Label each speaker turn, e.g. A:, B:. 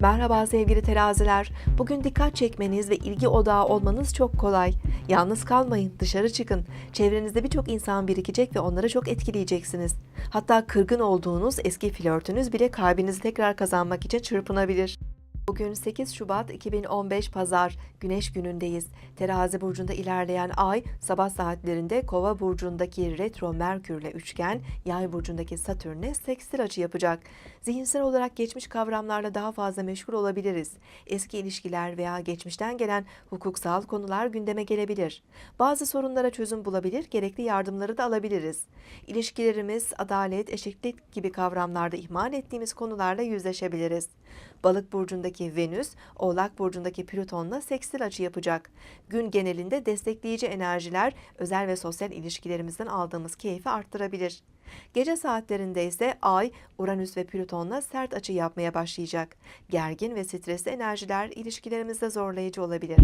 A: Merhaba sevgili teraziler. Bugün dikkat çekmeniz ve ilgi odağı olmanız çok kolay. Yalnız kalmayın, dışarı çıkın. Çevrenizde birçok insan birikecek ve onları çok etkileyeceksiniz. Hatta kırgın olduğunuz eski flörtünüz bile kalbinizi tekrar kazanmak için çırpınabilir. Bugün 8 Şubat 2015 Pazar, Güneş günündeyiz. Terazi burcunda ilerleyen ay sabah saatlerinde Kova burcundaki retro Merkürle üçgen, Yay burcundaki Satürn'e sekstil açı yapacak. Zihinsel olarak geçmiş kavramlarla daha fazla meşgul olabiliriz. Eski ilişkiler veya geçmişten gelen hukuksal konular gündeme gelebilir. Bazı sorunlara çözüm bulabilir, gerekli yardımları da alabiliriz. İlişkilerimiz, adalet, eşitlik gibi kavramlarda ihmal ettiğimiz konularla yüzleşebiliriz. Balık burcundaki Venüs, Oğlak burcundaki Plüton'la sekstil açı yapacak. Gün genelinde destekleyici enerjiler özel ve sosyal ilişkilerimizden aldığımız keyfi arttırabilir. Gece saatlerinde ise Ay, Uranüs ve Plüton'la sert açı yapmaya başlayacak. Gergin ve stresli enerjiler ilişkilerimizde zorlayıcı olabilir.